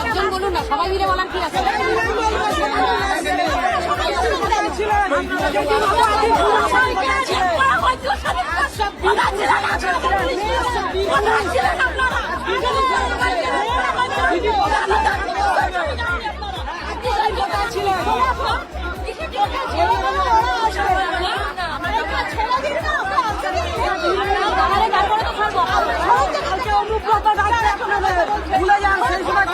একজন বলুন না সবাই মিলে বলার কি আছে? ভুলে যান সেই সময়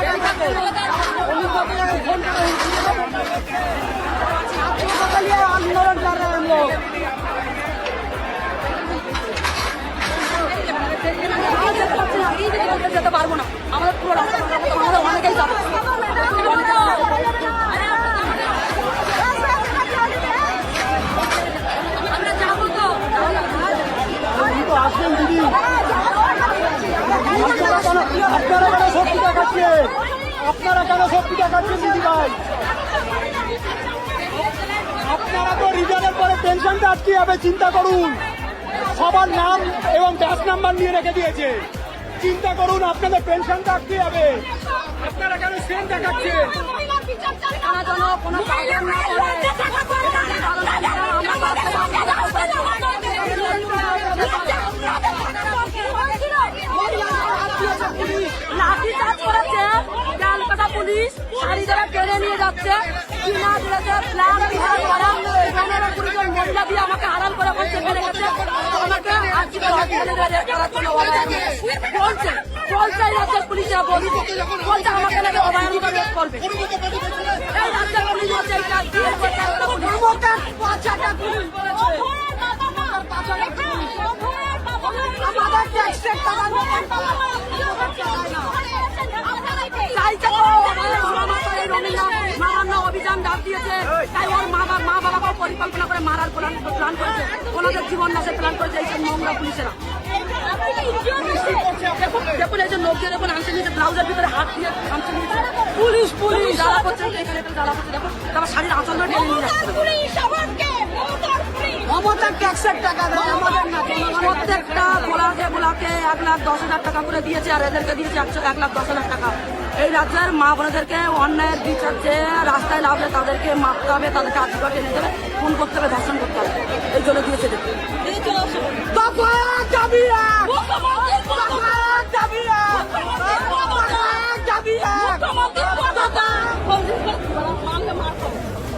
দেখাচ্ছেন আপনারা কেন শক্তি দেখাচ্ছেন দিদি ভাই? আপনারা তো রিজার্ভের পরে পেনশনটা আটকে যাবে চিন্তা করুন। সবার নাম এবং ব্যাস নাম্বার নিয়ে রেখে দিয়েছে। চিন্তা করুন আপনাদের পেনশনটা আটকে যাবে আপনারা কেন সেন দেখাচ্ছেন? কোনো পুলিশ শাড়ি দ্বারা টেনে নিয়ে যাচ্ছে দিয়েছে প্ল্যান বিহার করা পনেরো কুড়ি জন মহিলা দিয়ে আমাকে আরাম করে ওখানে চেপে রেখেছে আমাকে হসপিটালে। বলছে বলছে রাজ্যের পুলিশরা বলছে বলছে আমাকে নাকি রেপ করবে। এই রাজ্যের পুলিশ দিয়ে পুলিশ। আমাদের ট্যাক্সের টাকা চাইছে নবান্ন অভিযান ডাক দিয়েছে। তাই ওর মা বাবা মা বাবাকেও পরিকল্পনা করে মারার প্ল্যান প্ল্যান করেছে। ওনাদের জীবন নাশের প্ল্যান করেছে এইসব নোংরা পুলিশেরা। দেখুন দেখুন এই যে নবজিয়া দেখুন আনতে নিয়েছে ব্লাউজের ভিতরে হাত দিয়ে আনতে নিয়েছে পুলিশ পুলিশ। জ্বালা করছে এখানে এখানে জ্বালা করছে দেখুন তারপর শাড়ির আঁচল টেনে নিয়ে যাচ্ছে। মমতার ট্যাক্সের টাকা দেয় আমাদের না প্রত্যেকটা গোলাকে গোলাকে এক লাখ দশ হাজার টাকা করে দিয়েছে আর এদেরকে দিয়েছে একশো এক লাখ দশ হাজার টাকা। এই রাজ্যের মা বোনেদেরকে অন্যায়ের বিচার যে রাস্তায় লাভলে তাদেরকে মারতে হবে তাদেরকে আজীবন টেনে দেবে খুন করতে হবে ধর্ষণ করতে হবে। এই জন্য দিয়েছে!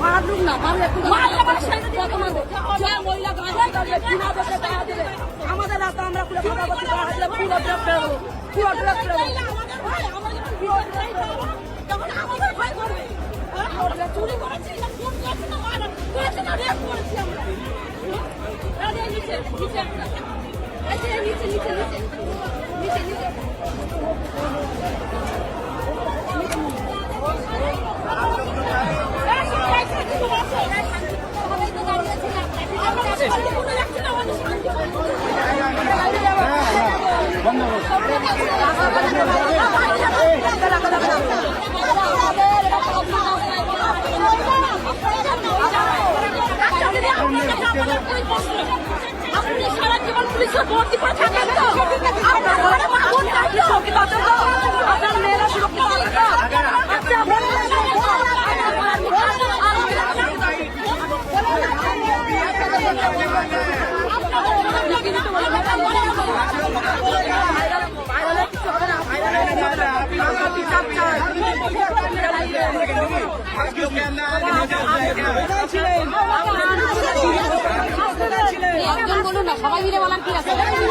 মারলুম না মারলে মহিলা আমাদের রাস্তা আমরা খুলে পুরো দেবো পুরো নিচে নিচে নিচে নিচে নিচে আপনি সারা জীবন পুলিশে ভর্তি করে থাকেন তো? আপনার ঘরে মা বোন কি সুরক্ষিত আছেন তো? আপনার মেয়েরা সুরক্ষিত আছে সবাই মিলে বলার কি আছে তারপরে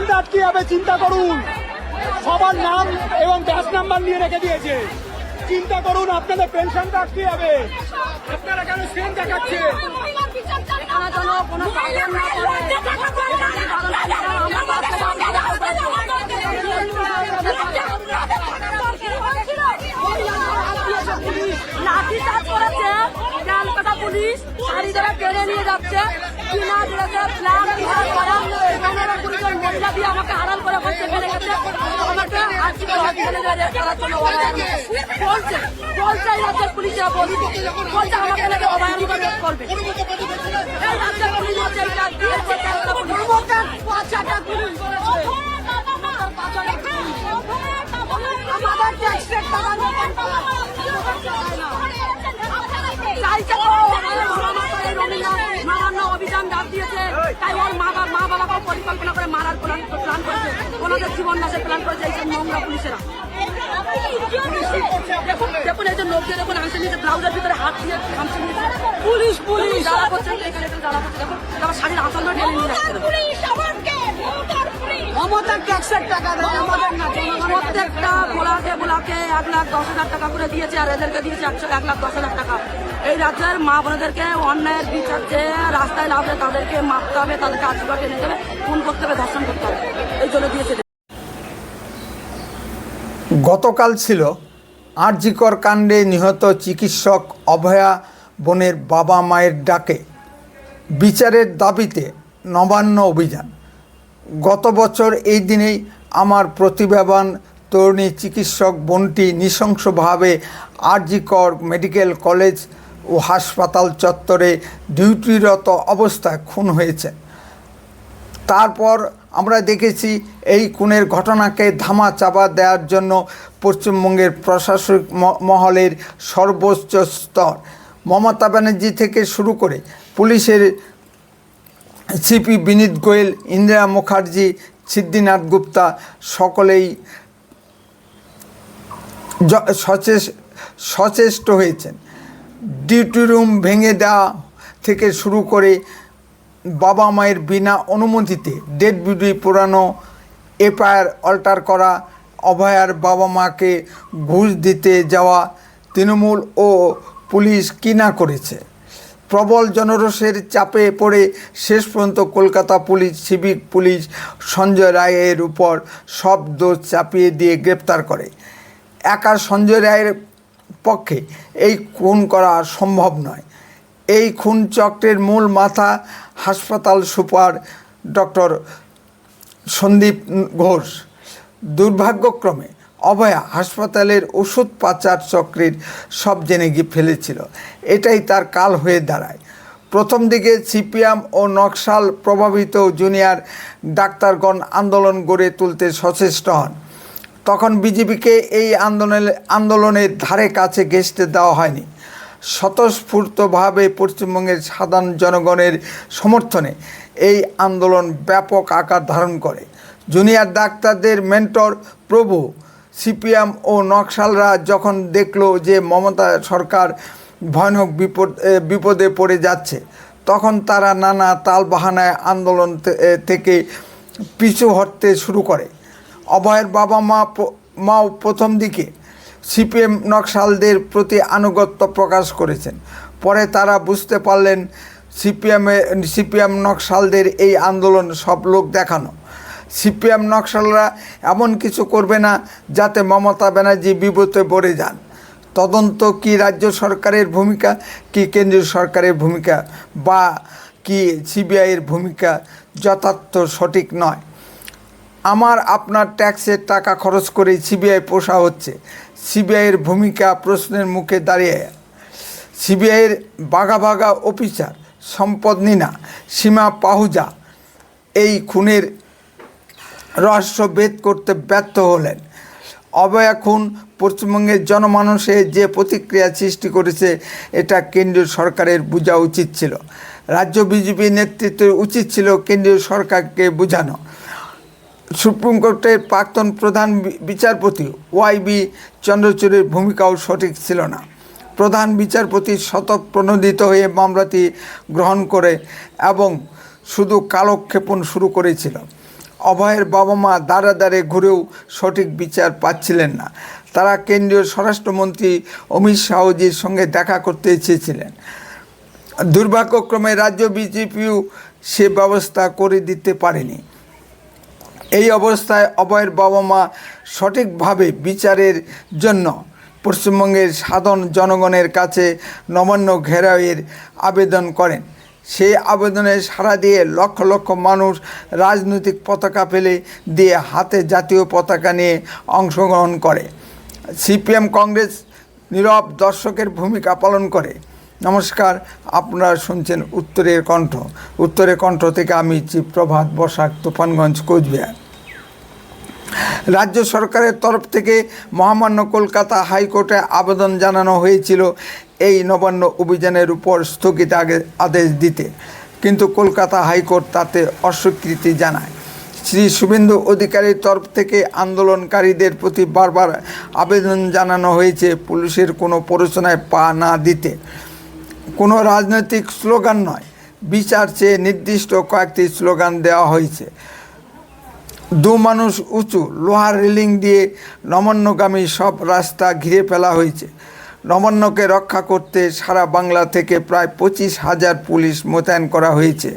পেনশনটা আটকে যাবে চিন্তা করুন। সবার নাম এবং ব্যাস নাম্বার নিয়ে রেখে দিয়েছে। চিন্তা করুন, আপনাদের পেনশনটা আটকে যাবে আপনারা কেন সেন করেছে পুলিশ, শাড়ি ধরে টেনে নিয়ে যাচ্ছে, কিনা দিয়ে আমাকে আড়াল করে ওখানে চেপে রেখেছে। আমাকে আজকে হসপিটালে যাওয়ার জন্য বলছে বলছে রাজ্যের পুলিশরা বলছে বলছে আমাকে নাকি অভয়ারণ্য করবে। এই রাজ্যের পুলিশ হচ্ছে এই কাজ দিয়েছে ক্যালকাটা পুলিশ। আমাদের ট্যাক্সের টাকা চাইছে নবান্ন ডাক দিয়েছে। তাই ওর মা বাবা মা বাবাকেও পরিকল্পনা করে মারার প্ল্যান প্ল্যান করেছে। ওনাদের জীবন নাশের প্ল্যান করেছে এইসব নোংরা পুলিশেরা। দেখুন এই যে লোককে দেখুন আনছে নিয়েছে ব্লাউজের ভিতরে হাত দিয়ে খামছে নিয়েছে পুলিশ পুলিশ যারা করছেন এখানে যারা করছে দেখুন তারা শাড়ির ধরে টেনে নিয়ে যাচ্ছে। মমতার ট্যাক্সের টাকা দেয় আমাদের না প্রত্যেকটা বোলাকে এক লাখ দশ হাজার টাকা করে দিয়েছে আর এদেরকে দিয়েছে একশো এক লাখ দশ হাজার টাকা। এই রাজ্যের মা বোনদেরকে অন্যায়ের বিচার যে রাস্তায় লাভে তাদেরকে মারতে হবে, তাদেরকে আশীর্বাদ এনে দেবে, খুন করতে হবে, ধর্ষণ করতে হবে। এই জন্য দিয়েছে গতকাল ছিল আরজিকর কাণ্ডে নিহত চিকিৎসক অভয়া বোনের বাবা মায়ের ডাকে। বিচারের দাবিতে নবান্ন অভিযান। গত বছর এই দিনেই আমার প্রতিভাবান তরুণী চিকিৎসক বোনটি নৃশংসভাবে আরজিকর মেডিকেল কলেজ ও হাসপাতাল চত্বরে ডিউটিরত অবস্থায় খুন হয়েছে। তারপর আমরা দেখেছি এই খুনের ঘটনাকে ধামা চাপা দেওয়ার জন্য পশ্চিমবঙ্গের প্রশাসনিক মহলের সর্বোচ্চ স্তর। মমতা ব্যানার্জি থেকে শুরু করে পুলিশের সিপি বিনীত গোয়েল, ইন্দিরা মুখার্জি, সিদ্ধিনাথ গুপ্তা সকলেই সচেষ্ট হয়েছেন। ডিউটি রুম ভেঙে দেওয়া থেকে শুরু করে বাবা মায়ের বিনা অনুমতিতে ডেড বিডি পুরানো এফআইআর অল্টার করা অভয়ার বাবা মাকে ঘুষ দিতে যাওয়া তৃণমূল ও পুলিশ কিনা করেছে? প্রবল জনরোষের চাপে পড়ে শেষ পর্যন্ত Kolkata police, civic police, Sanjay রায়ের উপর সব দোষ চাপিয়ে দিয়ে গ্রেপ্তার করে। একা সঞ্জয় রায়ের পক্ষে এই খুন করা সম্ভব নয়। এই খুন চক্রের মূল মাথা হাসপাতাল সুপার ডক্টর সন্দীপ ঘোষ। দুর্ভাগ্যক্রমে অভয়া হাসপাতালের ওষুধ পাচার চক্রের সব জেনে গিয়ে ফেলেছিল। এটাই তার কাল হয়ে দাঁড়ায়। প্রথম দিকে সিপিএম ও নকশাল প্রভাবিত জুনিয়র ডাক্তারগণ আন্দোলন গড়ে তুলতে সচেষ্ট হন। তখন বিজেপিকে এই আন্দোলনের আন্দোলনের ধারে কাছে ঘেঁষতে দেওয়া হয়নি। স্বতঃস্ফূর্তভাবে পশ্চিমবঙ্গের সাধারণ জনগণের সমর্থনে এই আন্দোলন ব্যাপক আকার ধারণ করে। জুনিয়র ডাক্তারদের মেন্টর প্রভু সিপিএম ও নকশালরা যখন দেখল যে মমতা সরকার ভয়ানক বিপদ বিপদে পড়ে যাচ্ছে, তখন তারা নানা তালবাহানায় আন্দোলন থেকে পিছু হটতে শুরু করে। অভয়ের বাবা মা মাও প্রথম দিকে সিপিএম নকশালদের প্রতি আনুগত্য প্রকাশ করেছেন। পরে তারা বুঝতে পারলেন সিপিএমে, সিপিএম নকশালদের এই আন্দোলন সব লোক দেখানো। সিপিএম নকশালরা এমন কিছু করবে না যাতে মমতা ব্যানার্জি বিপদে পড়ে যান। তদন্ত কি রাজ্য সরকারের ভূমিকা, কি কেন্দ্রীয় সরকারের ভূমিকা বা কি সিবিআইয়ের ভূমিকা যথার্থ সঠিক নয়। আমার আপনার ট্যাক্সের টাকা খরচ করে সিবিআই পোষা হচ্ছে। সিবিআইয়ের ভূমিকা প্রশ্নের মুখে দাঁড়িয়ে। সিবিআইয়ের বাঘা বাঘা অফিসার সম্পদ নিনা, সীমা পাহুজা এই খুনের রহস্য ভেদ করতে ব্যর্থ হলেন। অবয়া খুন পশ্চিমবঙ্গের জনমানসে যে প্রতিক্রিয়া সৃষ্টি করেছে, এটা কেন্দ্রীয় সরকারের বোঝা উচিত ছিল। রাজ্য বিজেপি নেতৃত্বের উচিত ছিল কেন্দ্রীয় সরকারকে বোঝানো। সুপ্রিম কোর্টের প্রাক্তন প্রধান বি- বিচারপতি ওয়াইবি চন্দ্রচূড়ের ভূমিকাও সঠিক ছিল না। প্রধান বিচারপতি শতপ্রণোদিত হয়ে মামলাটি গ্রহণ করে এবং শুধু কালক্ষেপণ শুরু করেছিল। অভয়ের বাবা মা দাঁড়ে দাঁড়ে ঘুরেও সঠিক বিচার পাচ্ছিলেন না। তারা কেন্দ্রীয় স্বরাষ্ট্রমন্ত্রী অমিত শাহজির সঙ্গে দেখা করতে চেয়েছিলেন। দুর্ভাগ্যক্রমে রাজ্য বিজেপিও সে ব্যবস্থা করে দিতে পারেনি। এই অবস্থায় অভয়ের বাবা মা সঠিকভাবে বিচারের জন্য পশ্চিমবঙ্গের সাধারণ জনগণের কাছে নবান্ন ঘেরাওয়ের আবেদন করেন। সেই আবেদনে সাড়া দিয়ে লক্ষ লক্ষ মানুষ রাজনৈতিক পতাকা ফেলে দিয়ে হাতে জাতীয় পতাকা নিয়ে অংশগ্রহণ করে। সিপিএম কংগ্রেস নীরব দর্শকের ভূমিকা পালন করে। নমস্কার, আপনারা শুনছেন উত্তরের কণ্ঠ। উত্তরের কণ্ঠ থেকে আমি চিপ প্রভাত বসাক, তুফানগঞ্জ, কোচবিহার। রাজ্য সরকারের তরফ থেকে মহামান্য কলকাতা হাইকোর্টে আবেদন জানানো হয়েছিল এই নবান্ন অভিযানের উপর স্থগিত আগে আদেশ দিতে। কিন্তু কলকাতা হাইকোর্ট তাতে অস্বীকৃতি জানায়। শ্রী শুভেন্দু অধিকারীর তরফ থেকে আন্দোলনকারীদের প্রতি বারবার আবেদন জানানো হয়েছে, পুলিশের কোনো প্ররোচনায় পা না দিতে। কোনো রাজনৈতিক স্লোগান নয়, বিচার চেয়ে নির্দিষ্ট কয়েকটি স্লোগান দেওয়া হয়েছে। দু মানুষ উঁচু, লোহার রেলিং দিয়ে নবান্নগামী সব রাস্তা ঘিরে ফেলা হয়েছে। নবান্নকে রক্ষা করতে সারা বাংলা থেকে প্রায় পঁচিশ হাজার পুলিশ মোতায়েন করা হয়েছে।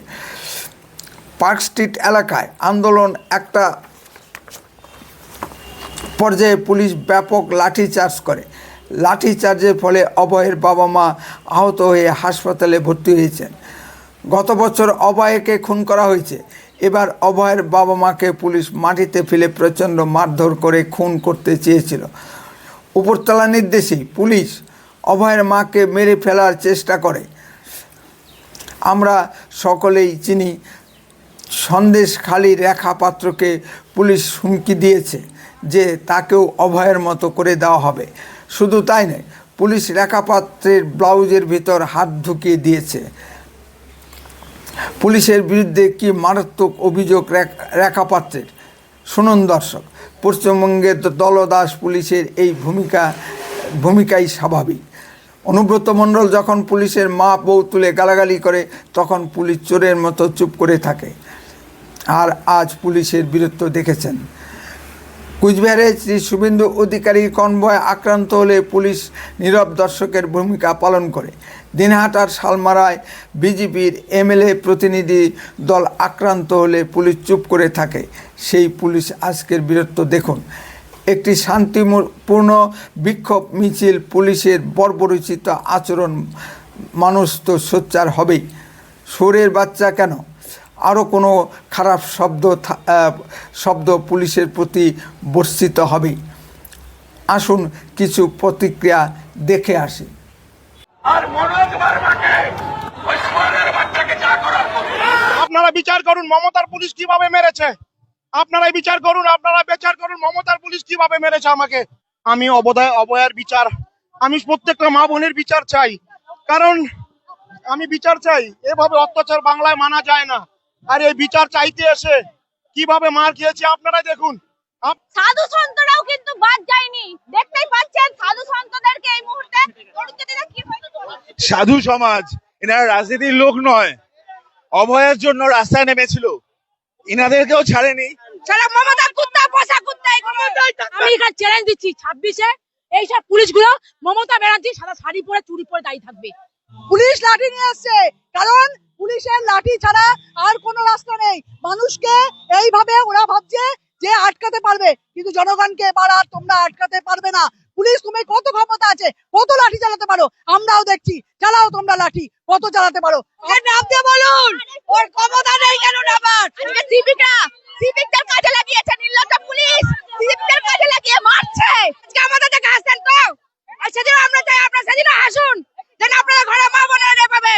পার্ক স্ট্রিট এলাকায় আন্দোলন একটা পর্যায়ে পুলিশ ব্যাপক লাঠিচার্জ করে। লাঠিচার্জের ফলে অভয়ের বাবা মা আহত হয়ে হাসপাতালে ভর্তি হয়েছেন। গত বছর অভয়কে খুন করা হয়েছে। এবার অভয়ের বাবা মাকে পুলিশ মাটিতে ফেলে প্রচণ্ড মারধর করে খুন করতে চেয়েছিল। উপরতলা নির্দেশেই পুলিশ অভয়ের মাকে মেরে ফেলার চেষ্টা করে। আমরা সকলেই চিনি সন্দেশখালী রেখা পাত্রকে পুলিশ হুমকি দিয়েছে যে তাকেও অভয়ের মতো করে দেওয়া হবে। শুধু তাই নয়, পুলিশ রেখা পাত্রের ব্লাউজের ভিতর হাত ঢুকিয়ে দিয়েছে। পুলিশের বিরুদ্ধে কি মারাত্মক অভিযোগ রেখ- পাত্রের। শুনুন দর্শক, পশ্চিমবঙ্গের দলদাস পুলিশের এই ভূমিকা, ভূমিকাই স্বাভাবিক। অনুব্রত মণ্ডল যখন পুলিশের মা বউ তুলে গালাগালি করে, তখন পুলিশ চোরের মতো চুপ করে থাকে। আর আজ পুলিশের বীরত্ব দেখেছেন। কুচবিহারে শ্রী শুভেন্দু অধিকারী কনভয় আক্রান্ত হলে পুলিশ নীরব দর্শকের ভূমিকা পালন করে। দিনহাটার শালমারায় বিজেপির এমএলএ প্রতিনিধি দল আক্রান্ত হলে পুলিশ চুপ করে থাকে। সেই পুলিশ আজকের বীরত্ব দেখুন। একটি শান্তিপূর্ণ বিক্ষোভ মিছিল পুলিশের বর্বরচিত আচরণ মানুষ তো সোচ্চার হবেই। সোরের বাচ্চা কেন? আরও কোনো খারাপ শব্দ থা- শব্দ পুলিশের প্রতি বর্ষিত হবে। আসুন কিছু প্রতিক্রিয়া দেখে আসি। আর মনোজ বার্মাকে বাচ্চাকে যা করার আপনারা বিচার করুন মমতার পুলিশ কীভাবে মেরেছে। আপনারাই বিচার করুন আপনারা বিচার করুন মমতার পুলিশ কীভাবে মেরেছে আমাকে। আমি অবদায় অবয়ার বিচার আমি প্রত্যেকটা মা বোনের বিচার চাই। কারণ আমি বিচার চাই। এভাবে অত্যাচার বাংলায় মানা যায় না। আর এই বিচার চাইতে এসে কীভাবে মার খেয়েছে আপনারাই দেখুন। সাধু সন্তরাও কিন্তু বাদ যায়নি। দেখতেই পাচ্ছেন সাধু সন্তদেরকে এই মুহূর্তে সাধু সমাজ এনারা রাজনীতির লোক নয় অভয়ের জন্য রাস্তায় নেমেছিল। ইনাদেরকেও ছাড়েনি। কুত্তা কুত্তা আমি এখানে চ্যালেঞ্জ দিচ্ছি ছাব্বিশে এইসব পুলিশগুলো মমতা ব্যানার্জি সাদা শাড়ি পরে চুরি পরে দাঁড়িয়ে থাকবে। পুলিশ লাঠি নিয়ে এসছে কারণ পুলিশের লাঠি ছাড়া আর কোনো রাস্তা নেই। মানুষকে এইভাবে ওরা ভাবছে যে আটকাতে পারবে। কিন্তু জনগণকে এবার আর তোমরা আটকাতে পারবে না। পুলিশ, তুমি কত ক্ষমতা আছে, কত লাঠি চালাতে পারো? আমরাও দেখছি। চালাও তোমরা লাঠি, কত চালাতে পারো? বলুন! ওর ক্ষমতা নেই কেন লাগিয়েছে পুলিশ। লাগিয়ে মারছে। আমাদের দেখে সেদিন আমরা আপনারা সেদিন যেন ঘরে মা বোনেরা পাবে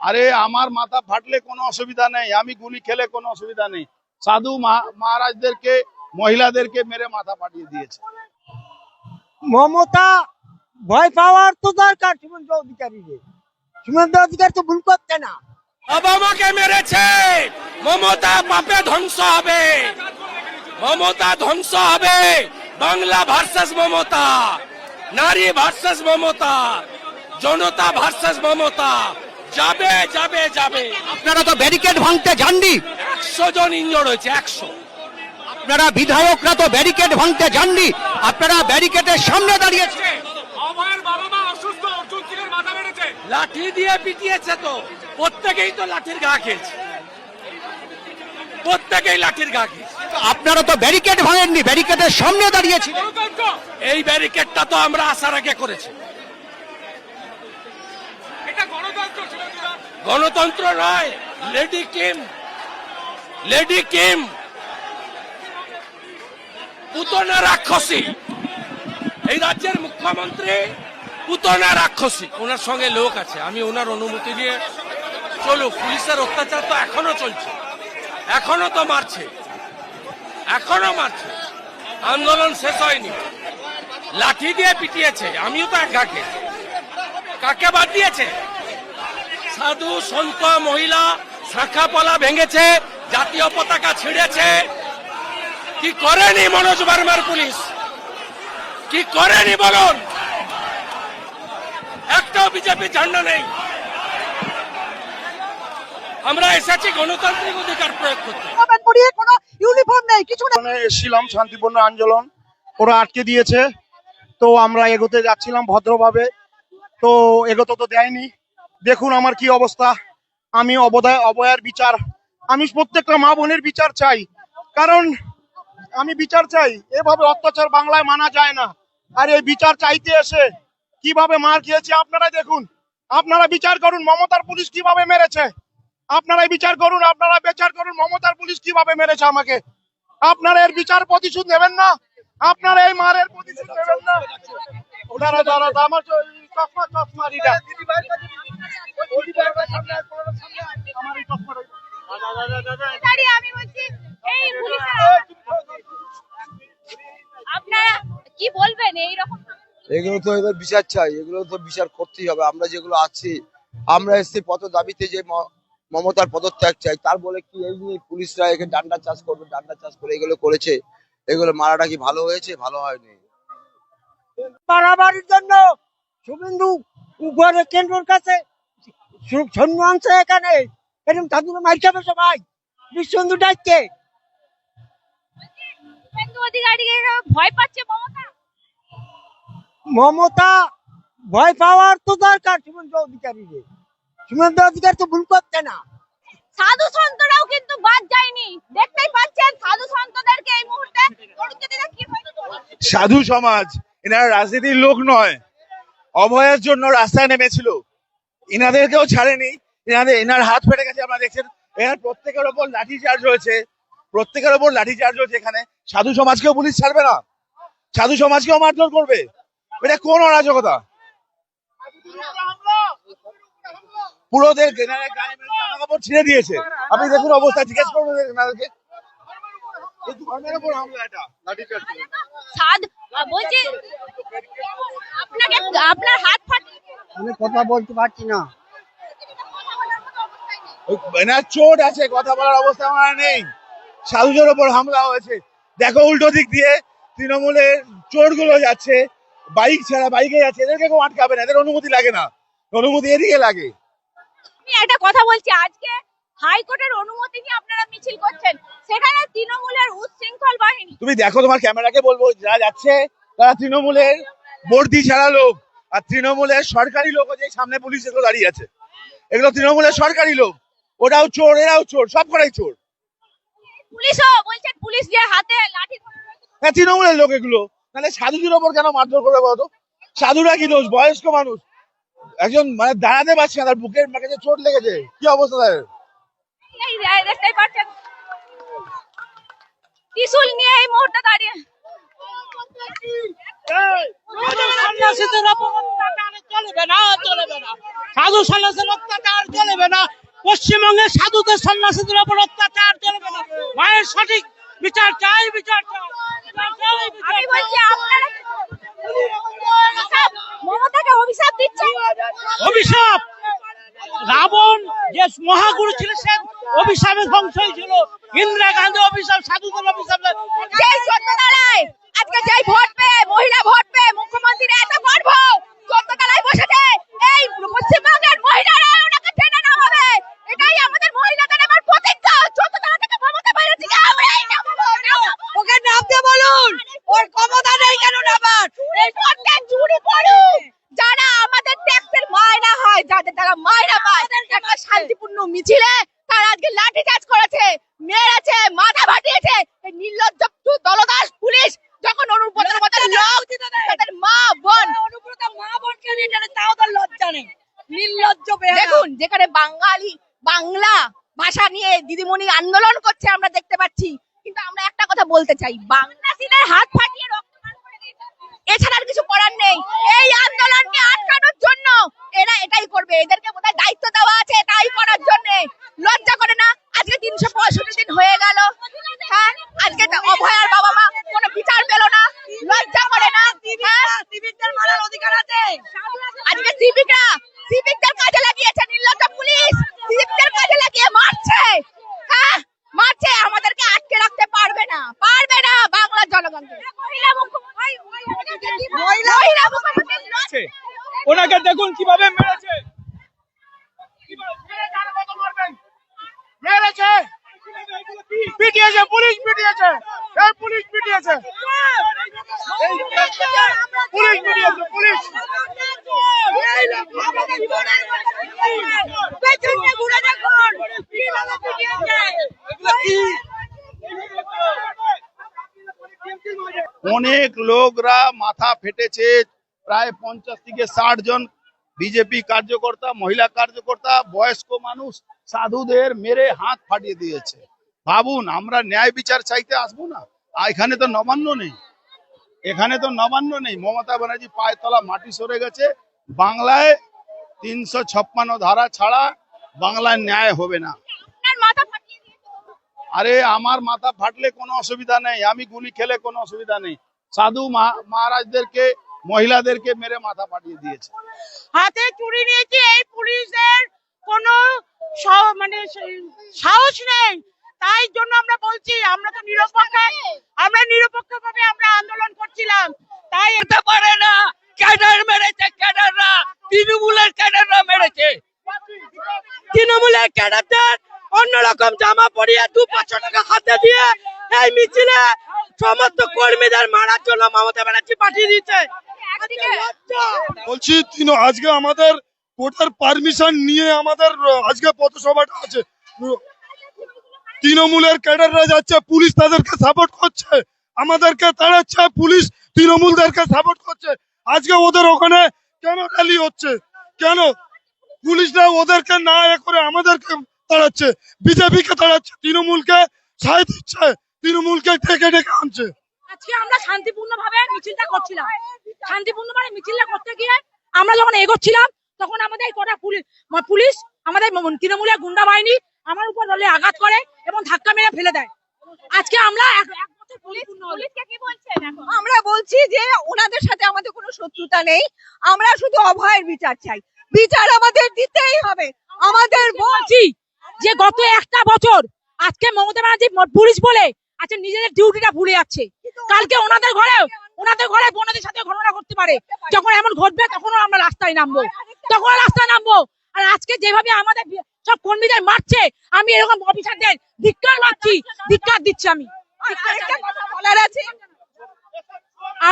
আরে আমার মাথা ফাটলে কোনো অসুবিধা নেই আমি গুলি খেলে কোনো অসুবিধা নেই। সাধু মহা- মহারাজদেরকে মহিলাদেরকে মেরে মাথা ফাটিয়ে দিয়েছে। মমতা ভয় পাওয়ার তো দরকার সুমন্ত অধিকারীদের সুমন্ত অধিকারী তো ভুল করছে না। বাবা মেরেছে। মমতা পাপে ধ্বংস হবে। মমতা ধ্বংস হবে। বাংলা ভার্সেস মমতা। নারী ভার্সেস মমতা। জনতা ভার্সেস মমতা। যাবে যাবে যাবে। আপনারা তো ব্যারিকেড ভাঙতে যাননি। একশো জন ইঞ্জোর হয়েছে একশো। আপনারা বিধায়করা তো ব্যারিকেড ভাঙতে যাননি। আপনারা ব্যারিকেডের সামনে দাঁড়িয়েছে লাঠি দিয়ে পিটিয়েছে তো। প্রত্যেকেই তো লাঠির গা খেয়েছে। প্রত্যেকেই লাঠির গা খেয়েছে। আপনারা তো ব্যারিকেড ভাঙেননি ব্যারিকেডের সামনে দাঁড়িয়েছি এই ব্যারিকেডটা তো আমরা আসার আগে করেছি। গণতন্ত্র নয় lady Kim lady Kim Putana রাক্ষসী। এই রাজ্যের মুখ্যমন্ত্রী পুতনা রাক্ষসী। ওনার সঙ্গে লোক আছে, আমি ওনার অনুমতি দিয়ে চলুক। পুলিশের অত্যাচার তো এখনও চলছে, এখনও তো মারছে, এখনও মারছে। আন্দোলন শেষ হয়নি। লাঠি দিয়ে পিটিয়েছে, আমিও তো এক ঘাকে কাকে বাদ দিয়েছে? সাধু সন্ত মহিলা শাখা পলা ভেঙেছে জাতীয় পতাকা ছিঁড়েছে। কি করেনি মনোজ বার্মার পুলিশ? কি করেনি বলুন? একটাও বিজেপি ঝান্ডা নেই। আমরা এসেছি গণতান্ত্রিক অধিকার প্রয়োগ করতে। কোনো ইউনিফর্ম নেই কিছু এসেছিলাম শান্তিপূর্ণ আন্দোলন। ওরা আটকে দিয়েছে। তো আমরা এগোতে যাচ্ছিলাম ভদ্রভাবে। তো এগোতে তো দেয়নি। দেখুন আমার কি অবস্থা। আমি অবদায়, অবয়ার বিচার। আমি প্রত্যেকটা মা বোনের বিচার চাই। কারণ আমি বিচার চাই। এভাবে অত্যাচার বাংলায় মানা যায় না। আর এই বিচার চাইতে এসে কীভাবে মার খেয়েছে আপনারা দেখুন। আপনারা বিচার করুন, মমতার পুলিশ কীভাবে মেরেছে? আপনারাই বিচার করুন, আপনারা বিচার করুন, মমতার পুলিশ কীভাবে মেরেছে আমাকে? আপনারা এর বিচার প্রতিশোধ নেবেন না? আপনারা এই মারের প্রতিশোধ নেবেন না? ওনারা যারা আমার চশমা চশমা দিটা আমার এই চশমাটা দাঁড়িয়ে আমি বলছি এই পুলিশের আপনারা কি বলবেন এই রকম? এগুলো তো এদের বিচার চাই এগুলো তো বিচার করতেই হবে। আমরা যেগুলো আছি আমরা এসছি পদ দাবিতে যে মমতার পদত্যাগ চাই। তার বলে কি এই নিয়ে পুলিশরা এখানে ডান্ডা চাষ করবে ডান্ডা চাষ করে এগুলো করেছে এগুলো মারাটা কি ভালো হয়েছে? ভালো হয়নি। মারামারির জন্য শুভেন্দু উপরে কেন্দ্রের কাছে সৈন্য আনছে এখানে। এরকম ঠাকুর মার খাবে সবাই। বিশ্বন্দু ডাকছে। ভয় পাচ্ছে মমতা মমতা ভয় পাওয়ার তো দরকার সুমন্ত অধিকারীদের সুমন্ত অধিকারী তো ভুল করছে না। সাধু সন্তরাও কিন্তু বাদ যায়নি। দেখতেই পাচ্ছেন সাধু সন্তদেরকে এই মুহূর্তে সাধু সমাজ এনারা রাজনীতির লোক নয়। অভয়ের জন্য রাস্তায় নেমেছিল। ইনাদেরকেও ছাড়েনি। এনাদের এনার হাত ফেটে গেছে, আপনারা দেখছেন। এনার প্রত্যেকের ওপর লাঠি চার্জ রয়েছে প্রত্যেকের ওপর লাঠি চার্জ রয়েছে এখানে। সাধু সমাজকেও পুলিশ ছাড়বে না। সাধু সমাজকেও মারধর করবে। এটা কোন অরাজকতা? পুরোদের কাপড় ছিঁড়ে দিয়েছে। আপনি দেখুন অবস্থা, জিজ্ঞেস করুন এনাদেরকে বলছি, আপনাকে, আপনার হাত আমি কথা বলতে পারছি না। এনার চোট আছে কথা বলার অবস্থা আমার নেই। সাধুদের ওপর হামলা হয়েছে। দেখো উল্টো দিক দিয়ে তৃণমূলের চোরগুলো যাচ্ছে বাইক ছাড়া বাইকে যাচ্ছে এদেরকে কেউ আটকাবে না এদের অনুমতি লাগে না। অনুমতি এদিকে লাগে। আমি একটা কথা বলছি আজকে হাইকোর্টের অনুমতি নিয়ে আপনারা মিছিল করছেন সেখানে তৃণমূলের উচ্ছৃঙ্খল বাহিনী। তুমি দেখো তোমার ক্যামেরাকে বলব যারা যাচ্ছে তারা তৃণমূলের বর্দি ছাড়া লোক। আর তৃণমূলের সরকারি লোক যে সামনে পুলিশ এগুলো দাঁড়িয়ে আছে। এগুলো তৃণমূলের সরকারি লোক। ওটাও চোর এরাও চোর সব কটাই চোর। পুলিশও পুলিশ যে হাতে লাঠি হ্যাঁ তৃণমূলের লোক এগুলো। তাহলে সাধুদের ওপর কেন মারধর করবে বলতো? সাধুরা কি দোষ? বয়স্ক মানুষ। একজন মানে দাঁড়াতে পারছে না তার বুকের কাছে চোট লেগেছে। কি অবস্থা তার? এই রে- দেখতেই পাচ্ছেন। ত্রিশূল নিয়ে এই মুহূর্তে দাঁড়িয়ে। সন্ন্যাসীদের অত্যাচার চলবে না চলবে না। সাধু সন্ন্যাসীর অত্যাচার চলবে না। পশ্চিমবঙ্গে সাধুদের সন্ন্যাসীদের উপর অত্যাচার চলবে না। মায়ের সঠিক বিচার চাই বিচার চাই। আমি বলছি আপনারা অভিশাপ, মমতাকে অভিশাপ রাবণ যে মহাগুরু ছিল সে অভিশাপে ধ্বংস হয়েছিল। ইন্দিরা গান্ধী অভিশাপ সাধুদের অভিশাপ। আজকে যেই ভোট পেয়ে মহিলা ভোট পেয়ে মুখ্যমন্ত্রীর এত গর্ব চোদ্দ বসেছে এই পশ্চিমবঙ্গের মহিলারা ওনাকে টেনে হবে। এটাই আমাদের মহিলাদের আমার প্রতিজ্ঞা। থেকে মমতা থেকে আমরাই নামাবো ওকে নামতে বলুন ওর ক্ষমতা নেই কেন নামার এই প্রত্যেক চুরি পড়ুক যারা আমাদের ট্যাক্সের মায়না হয় যাদের দ্বারা মায়না পায় একটা শান্তিপূর্ণ মিছিলে তারা আজকে লাঠি চার্জ করেছে মেরেছে মাথা ফাটিয়েছে এই নির্লজ্জ চু- দলদাস পুলিশ যখন অনুব্রতের মতো লোক তাদের মা বোন অনুব্রত মা বোনকে নিয়ে জানে তাও তার লজ্জা নেই নির্লজ্জ দেখুন যেখানে বাঙালি বাংলা ভাষা নিয়ে দিদিমণি আন্দোলন করছে আমরা দেখতে পাচ্ছি কিন্তু আমরা একটা কথা বলতে চাই বাংলাদেশের হাত ফাটিয়ে রক্তপাত করে দিয়েছে। এছাড়া আর কিছু করার নেই। এই আন্দোলনকে আটকানোর জন্য এরা এটাই করবে। এদেরকে বোধহয় দায়িত্ব দেওয়া আছে তাই করার জন্য। লজ্জা করে না? আজকে তিনশো পঁয়ষট্টি দিন হয়ে গেল। হ্যাঁ? আজকে অভয়ার বাবা মা কোনো বিচার পেল না। লজ্জা করে না? মারার অধিকার আছে। আজকে সিভিকরা সিভিকদের কাজে লাগিয়েছে নির্লজ্জ পুলিশ। সিভিকদের কাজে লাগিয়ে মারছে। হ্যাঁ? মারছে। আমাদেরকে পারবে না পারবে না বাংলার জনগণকে ওনাকে দেখুন কীভাবে মেরেছে। মেরেছে পিটিয়েছে পুলিশ পিটিয়েছে। এই পুলিশ পিটিয়েছে। পুলিশ পিটিয়েছে পুলিশ। পেছনে ঘুরে দেখুন কীভাবে পিটিয়েছে। অনেক লোকরা মাথা ফেটেছে, প্রায় পঞ্চাশ থেকে ষাট জন বিজেপি কার্যকর্তা, মহিলা কার্যকর্তা, বয়স্ক মানুষ সাধুদের মেরে হাত ফাটিয়ে দিয়েছে। ভাবুন, আমরা ন্যায় বিচার চাইতে আসব না? এখানে তো নবান্ন নেই। এখানে তো নবান্ন নেই। মমতা ব্যানার্জি পায়ের তলা মাটি সরে গেছে। বাংলায় তিনশো ছাপ্পান্ন ধারা ছাড়া বাংলায় ন্যায় হবে না আপনার মাথা ফাটিয়ে দিয়েছে আরে, আমার মাথা ফাটলে কোনো অসুবিধা নেই, আমি গুলি খেলে কোনো অসুবিধা নেই। সাধু মহারাজদেরকে, মহিলাদেরকে মেরে মাথা ফাটিয়ে দিয়েছে। হাতে চুরি নিয়েছে, এই পুলিশের কোনো মানে সাহস নেই। তাই জন্য আমরা বলছি, আমরা তো নিরপেক্ষ, আমরা নিরপেক্ষ ভাবে আমরা আন্দোলন করছিলাম। তাই হতে পারে না। ক্যাডার মেরেছে, ক্যাডাররা। তৃণমূলের ক্যাডাররা মেরেছে। তৃণমূলের ক্যাডারদের অন্যরকম জামা পরিয়ে দু পাঁচশো টাকা হাতে দিয়ে এই মিছিলে সমস্ত কর্মীদের মারার জন্য মমতা ব্যানার্জি পাঠিয়ে দিচ্ছে বলছি আজকে আমাদের কোর্টের পারমিশন নিয়ে আমাদের আজকে পথসভাটা আছে। তৃণমূলের ক্যাডাররা যাচ্ছে, পুলিশ তাদেরকে সাপোর্ট করছে। আমাদেরকে তাড়াচ্ছে, পুলিশ তৃণমূলদেরকে সাপোর্ট করছে। আজকে ওদের ওখানে কেন র্যালি হচ্ছে? কেন? পুলিশরা ওদেরকে না এ করে আমাদেরকে তাড়াচ্ছে বিজেপিকে তাড়াচ্ছে তৃণমূলকে সায় দিচ্ছে তৃণমূলকে ডেকে ডেকে আনছে। আজকে আমরা শান্তিপূর্ণ ভাবে মিছিলটা করছিলাম। শান্তিপূর্ণ ভাবে মিছিলটা করতে গিয়ে আমরা যখন এগোচ্ছিলাম তখন আমাদের এই কটা পুলিশ পুলিশ আমাদের তৃণমূলের গুন্ডা বাহিনী আমার উপর দলে আঘাত করে এবং ধাক্কা মেরে ফেলে দেয়। আজকে আমরা আমরা বলছি যে ওনাদের সাথে আমাদের কোনো শত্রুতা নেই। আমরা শুধু অভয়ের বিচার চাই। বিচার আমাদের দিতেই হবে। আমাদের বলছি যে গত একটা বছর আজকে মমতা ব্যানার্জি পুলিশ বলে আজকে নিজেদের ডিউটিটা ভুলে যাচ্ছে। কালকে ওনাদের ঘরে ওনাদের ঘরে বোনদের সাথে ঘটনা করতে পারে। যখন এমন ঘটবে তখনও আমরা রাস্তায় নামবো। তখন রাস্তায় নামবো। আর আজকে যেভাবে আমাদের সব কর্মীদের মারছে, আমি এরকম অফিসারদের ধিক্কার মারছি, ধিক্কার দিচ্ছি আমি।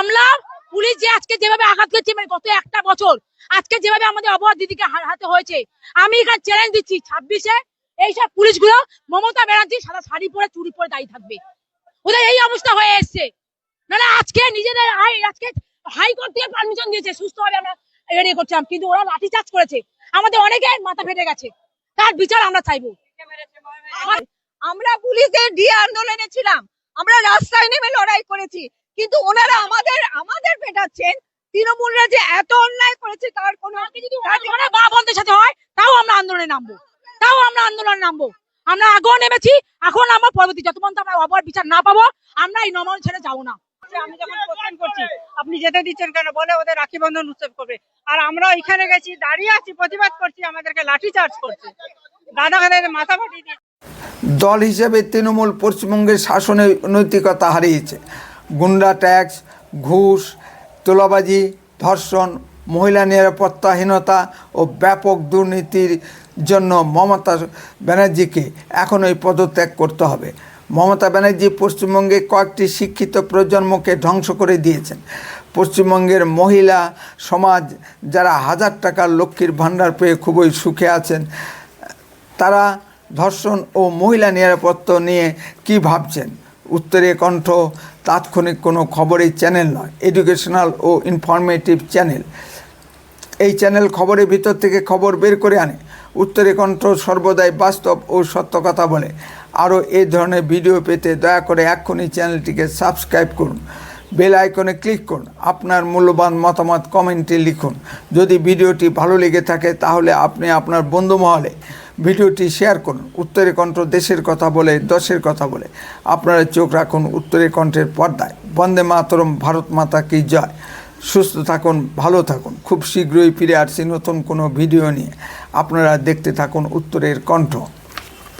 আমরা পুলিশ যে আজকে যেভাবে আঘাত করছে মানে গত একটা বছর, আজকে যেভাবে আমাদের অবহার দিদিকে হাতে হয়েছে, আমি এখানে চ্যালেঞ্জ দিচ্ছি, ছাব্বিশে এইসব পুলিশগুলো মমতা ব্যানার্জি সাদা শাড়ি পরে চুরি পরে দাঁড়িয়ে থাকবে। ওদের এই অবস্থা হয়ে এসছে। না আজকে নিজেদের আজকে হাইকোর্ট থেকে পারমিশন দিয়েছে, সুস্থভাবে আমরা রেডি করছিলাম, কিন্তু ওরা লাঠি চার্জ করেছে। আমাদের অনেকে মাথা ফেটে গেছে। তার বিচার আমরা চাইব। আমরা পুলিশের দিয়ে আন্দোলনে ছিলাম আমরা রাস্তায় নেমে লড়াই করেছি। কিন্তু ওনারা আমাদের আমাদের পেটাচ্ছেন। তৃণমূলরা যে এত অন্যায় করেছে, তার কোনো মা বোনদের সাথে হয়, তাও আমরা আন্দোলনে নামবো। তাও আমরা আন্দোলনে নামবো। আমরা আগেও নেমেছি, এখন আমরা পরবর্তী যত পর্যন্ত আমরা অপর বিচার না পাবো, আমরা এই নমন ছেড়ে যাব না। আমি যখন করছি, আপনি যেতে দিচ্ছেন কেন? বলে ওদের রাখি বন্ধন উৎসব করবে। আর আমরা এখানে গেছি, দাঁড়িয়ে আছি, প্রতিবাদ করছি, আমাদেরকে লাঠি চার্জ করছে। দাদাদের মাথা ফাটিয়ে দল হিসেবে তৃণমূল পশ্চিমবঙ্গের শাসনে নৈতিকতা হারিয়েছে। গুন্ডা ট্যাক্স, ঘুষ, তোলাবাজি, ধর্ষণ, মহিলা নিরাপত্তাহীনতা ও ব্যাপক দুর্নীতির জন্য মমতা ব্যানার্জিকে এখন ওই পদত্যাগ করতে হবে। মমতা ব্যানার্জি পশ্চিমবঙ্গে কয়েকটি শিক্ষিত প্রজন্মকে ধ্বংস করে দিয়েছেন। পশ্চিমবঙ্গের মহিলা সমাজ যারা হাজার টাকার লক্ষ্মীর ভাণ্ডার পেয়ে খুবই সুখে আছেন, তারা ধর্ষণ ও মহিলা নিরাপত্তা নিয়ে কি ভাবছেন? উত্তরে কণ্ঠ, তাৎক্ষণিক কোনো খবরের চ্যানেল নয়, এডুকেশনাল ও ইনফরমেটিভ চ্যানেল। এই চ্যানেল খবরের ভিতর থেকে খবর বের করে আনে। উত্তরে কণ্ঠ সর্বদাই বাস্তব ও সত্য কথা বলে। আরও এই ধরনের ভিডিও পেতে দয়া করে এক্ষুনি চ্যানেলটিকে সাবস্ক্রাইব করুন। বেল আইকনে ক্লিক করুন। আপনার মূল্যবান মতামত কমেন্টে লিখুন। যদি ভিডিওটি ভালো লেগে থাকে, তাহলে আপনি আপনার বন্ধু মহলে ভিডিওটি শেয়ার করুন। উত্তরে কণ্ঠ দেশের কথা বলে, দশের কথা বলে। আপনারা চোখ রাখুন উত্তরে কণ্ঠের পর্দায়। বন্দে মাতরম, ভারত মাতা কি জয়। সুস্থ থাকুন, ভালো থাকুন। খুব শীঘ্রই ফিরে আসছি নতুন কোনো ভিডিও নিয়ে। আপনারা দেখতে থাকুন উত্তরের কণ্ঠ।